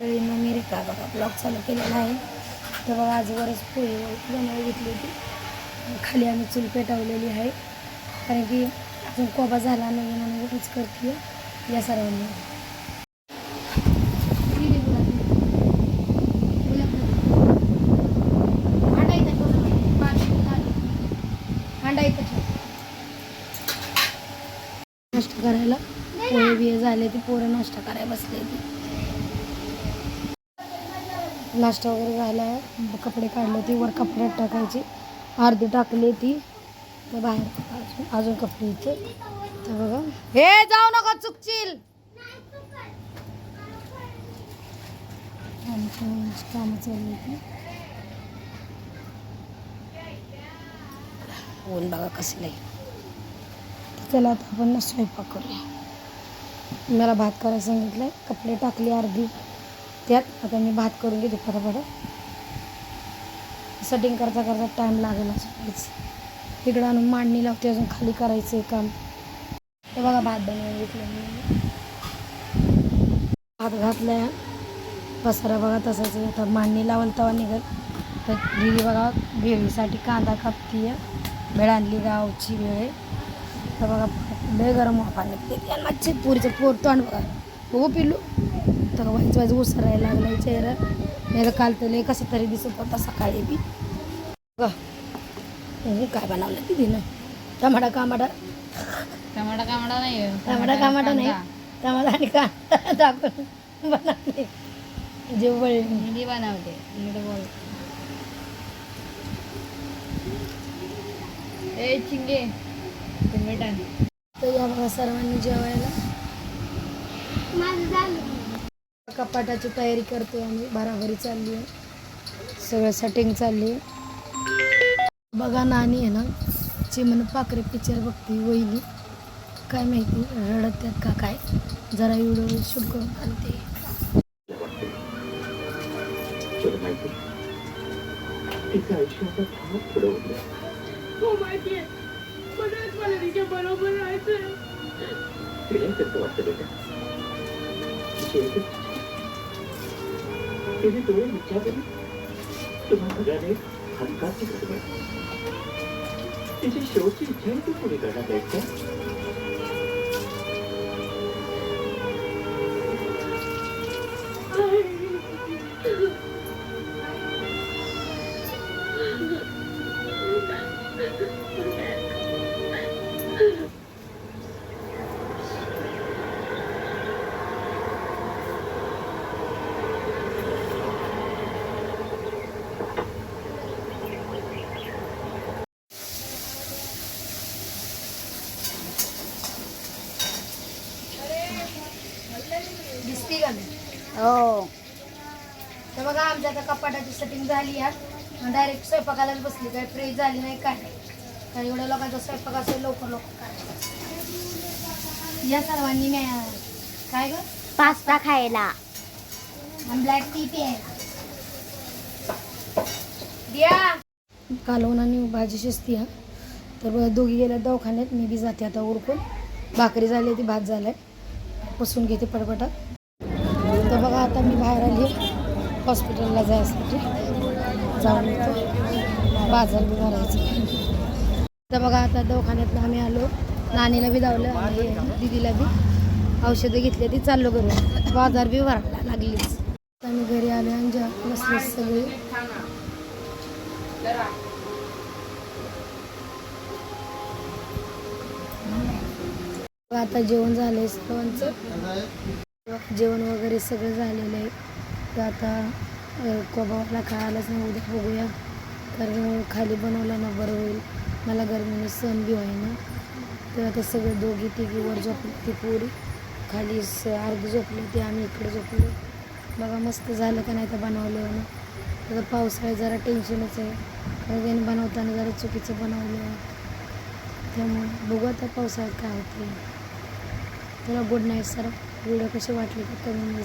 मग मी रेखा बघा ब्लॉग चालू केलेला आहे. तर बघा आजवरच पोळी बनवून घेतली होती. खाली आम्ही चूल पेटवलेली आहे. कारण की अजून कोबा झाला नाही म्हणून वरच करते या सर्वांनी. नाश्ता करायला. पोहे बिहे झाले ती पोरं नाश्ता करायला बसले ती नाश्ता वगैरे झाला आहे कपडे काढले ती वर कपड्यात टाकायची. अर्धी टाकली ती तर बाहेर अजून कपडे इथे. तर बघा. हे जाऊ नका चुकशील आमची मुलीची कामं चालली होती. ऊन बघा कसलं चला आता आपण स्वयंपाक करूया. मला भात करायला सांगितलं आहे कपडे टाकले अर्धी. त्यात आता मी भात करून घेते फटाफट. सेटिंग करता करता टाईम लागेल असं तिकडं आणून मांडणी लावते अजून खाली करायचं आहे काम. हे बघा भात बनवून घेतलं मी. भात घातलाय. पसारा बघा तसंच आता मांडणी लावल तेव्हा निघत तर बघा भेळीसाठी कांदा कापती आहे वेळ आणली गावची वेळ आहे. तर बघा लय गरम वाफा निघते त्यांना पुरीचं पोर तोंड बघा. हो पिल्लू. तर वाईच वाईच उसरायला लागला चेहरा. तर काल तर लय कसं तरी दिसत होता सकाळी बी. बघा. हे काय बनवलं ती दिनं टमाटा कामाटा टमाटा कामडा नाही टमाटा कामाटा नाही. टमाटा आणि कांदा. टाकून बनवले जेवळ हिंदी बनवते. नीट बोल ए चिंगे. तुम्ही आण तर या बघा सर्वांनी जेवायला. कपाटाची तयारी करतोय आम्ही. भराभरी चालली आहे. सगळं सेटिंग चालली आहे. बघा नानी आहे ना चिमण पाखरे पिक्चर बघते वहिनी. काय माहिती रडत त्यात का काय? जरा व्हिडिओ शूट करून आणते. तुला राहायचंय तुम्ही विचार तुम्हा सगळ्याने हक्काची तिची शेवटची इच्छा तू पुढे करणार आहेत का? दिसती का मी हो. तर बघा आमच्या आता कपाटाची सेटिंग झाली आहे डायरेक्ट स्वयंपाकालाच बसली काय फ्रेश झाली नाही काय नाही. तर एवढ्या लोकांचा स्वयंपाक असेल लवकर लवकर करायचा या सर्वांनी मी काय ग? पास्ता खायला. आणि ब्लॅक टी प्यायला. द्या. कालवून आणि भाजी शिजती हा. तर बघा दोघी गेल्या दवाखान्यात मी बी जाते आता उरकून. भाकरी झाली ती भात झालाय. पुसून घेते पटपटा तर बघा आता मी बाहेर आली हॉस्पिटलला जायसाठी. जाऊन येतो. बाजार बी भरायचं. तर बघा आता दवाखान्यात आम्ही आलो. नानीला बी धावलं आणि दिदीला बी. औषधं घेतली ती चाललो घरून बाजार बी भरायला लागलीच. आम्ही घरी आलो आणि जेव्हा बसले सगळे. आता जेवण झालंय सर्वांचं जेवण वगैरे सगळं झालेलं आहे. तर आता अ, कोबाला खायलाच नाही उद्या बघूया. कारण खाली बनवलं ना बरं होईल. मला गरमीने सण बी होईना तर आता सगळं दोघी तिघी वर झोपली ती पोरी. खाली स अर्धी झोपली ती आम्ही इकडे झोपलो. बघा मस्त झालं का नाही तर बनवलं ना. आता पावसाळ्यात जरा टेन्शनच आहे. कारण त्याने बनवताना जरा चुकीचं बनवलं. त्यामुळे बघू आता पावसाळ्यात काय होते तुला गुड नाईट सर व्हिडिओ कसे वाटले ते कमेंट